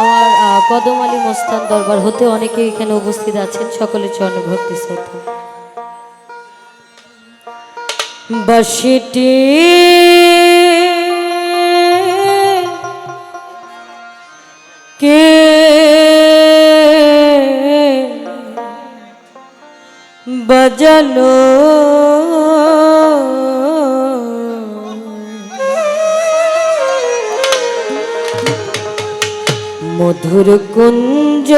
আমার কদম আলী মোস্তান দরবার হতে অনেকে এখানে উপস্থিত আছেন, সকলের চরণে ভক্তি শ্রদ্ধা। বাসিটি কে বাজালো? মধুর কুঞ্জ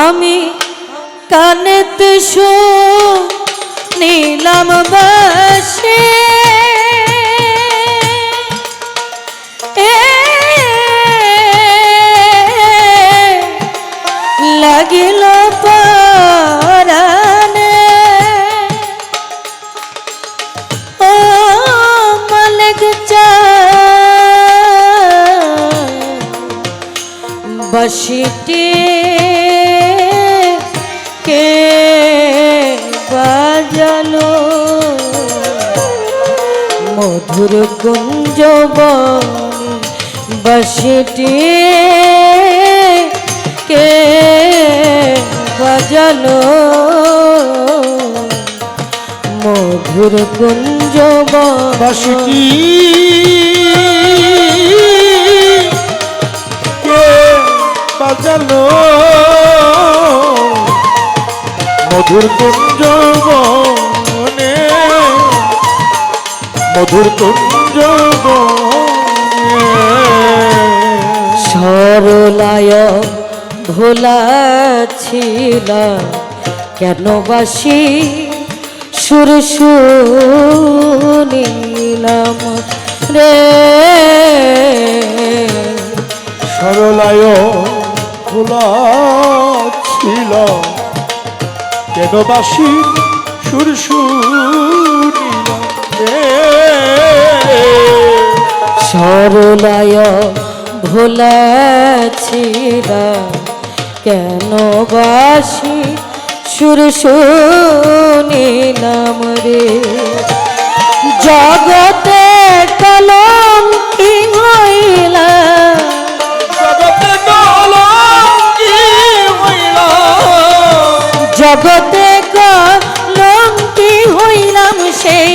আমি কানেতে শো নীলাম বাসে বসিটি কে বাজালো? মধুর কুঞ্জ বসিটি কে বাজালো? মধুর কুঞ্জ বাসিটি কে? বাজালো? মধুর কুঞ্জ বনে মধুর কুঞ্জ সরলায় ভোলা ছিল কেন বাসি সুর শুনিলাম রে। সরলায় খোলা ছিল। কেন বাসি সুর শুনিল রে? সরলায় ভোলা ছিল কেন বাসি সুর শুনিলাম রে। জগতে কলম কি হইলা? জগতে কলঙ্কি হইল। জগতে কলম কি হইলাম সেই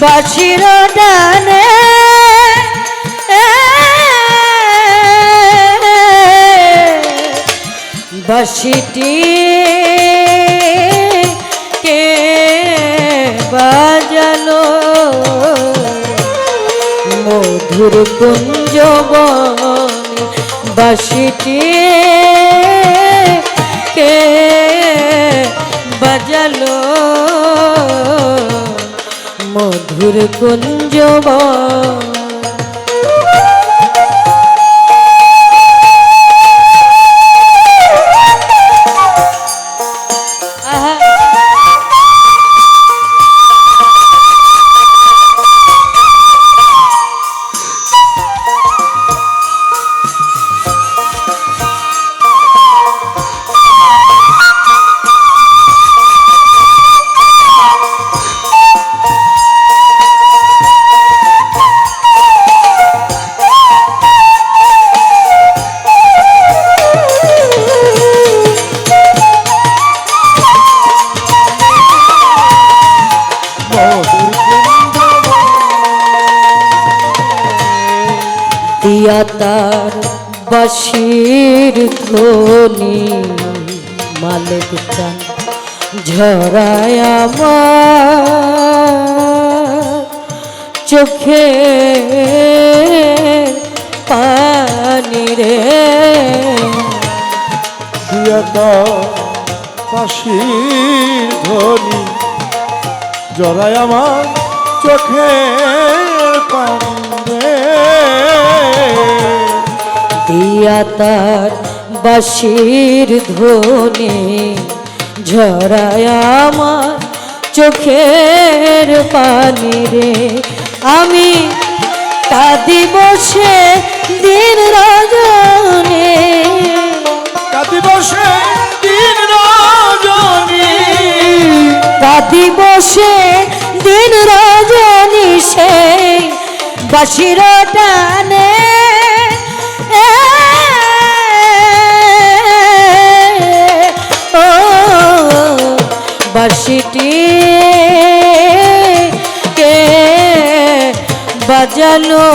বাসির ডানে বাসিটি মধুর কুঞ্জ বাসিটি কে বাজালো? মধুর কুঞ্জ দিয়া তার বাসির ধ্বনি, মালিক চান ঝরায় চোখে পানি রে। দিয়াতা কাশির ধ্বনি জড়ায় আমার চোখের দিয়া তার বাসির ধ্বনি ঝরায় আমার চোখের পানি রে। আমি কাঁদি বসে দিন রজনে। কাঁদি বসে দিন রজনে। কাঁদি বসে দিন রজনী সেই বাসির টানে বাজালো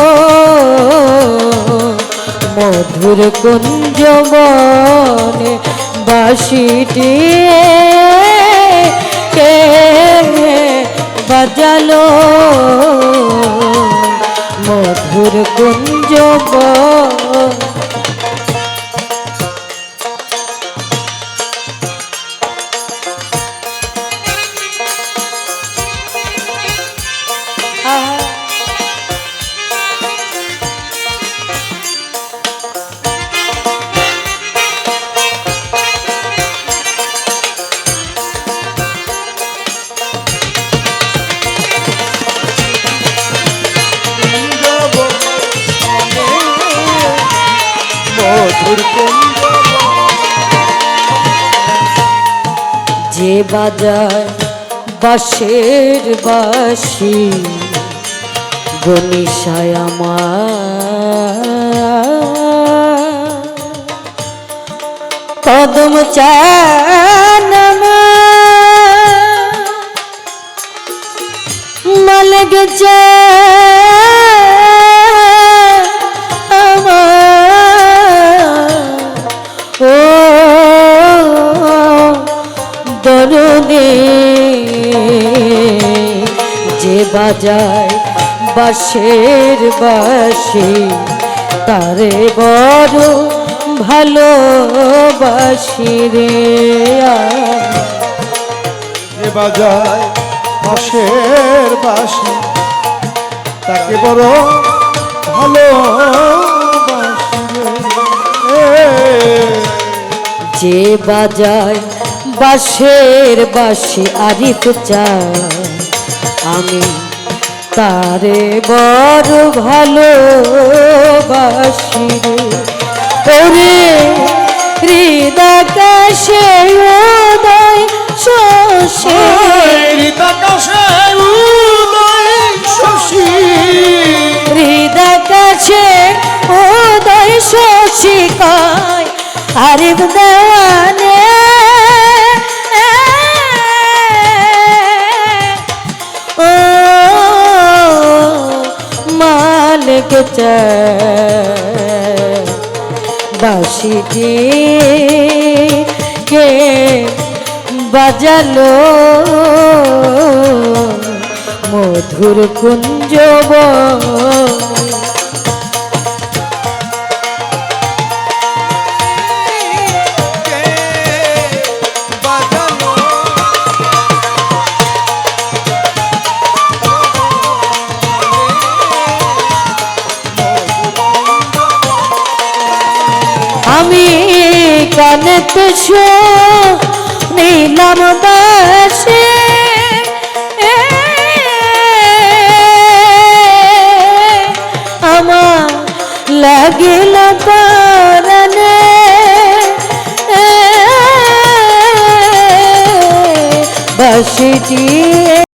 মধুর কুঞ্জ বনে বাসিটি কে বাজালো। মধুর কুঞ্জ যে বাজার বাঁশের বাসি গনিশায় আমার। কদম চান মালগ আমার বাজায় বাঁশের বাসে তারে বড় ভালোবাসি রে বাজায় বাঁশের বাসি তাকে বড় ভালো যে বাজায় বাঁশের বাসে আরিফ চায় আমি তারে বড় ভালোবাসি রে। ওরে হৃদাকাশে উদয় শশী। হৃদাকাশে উদয় শশী। কয় আরিফ দেওয়ানে চায়। বাসিটি কে বাজালো মধুর কুঞ্জ কানে তো দাসে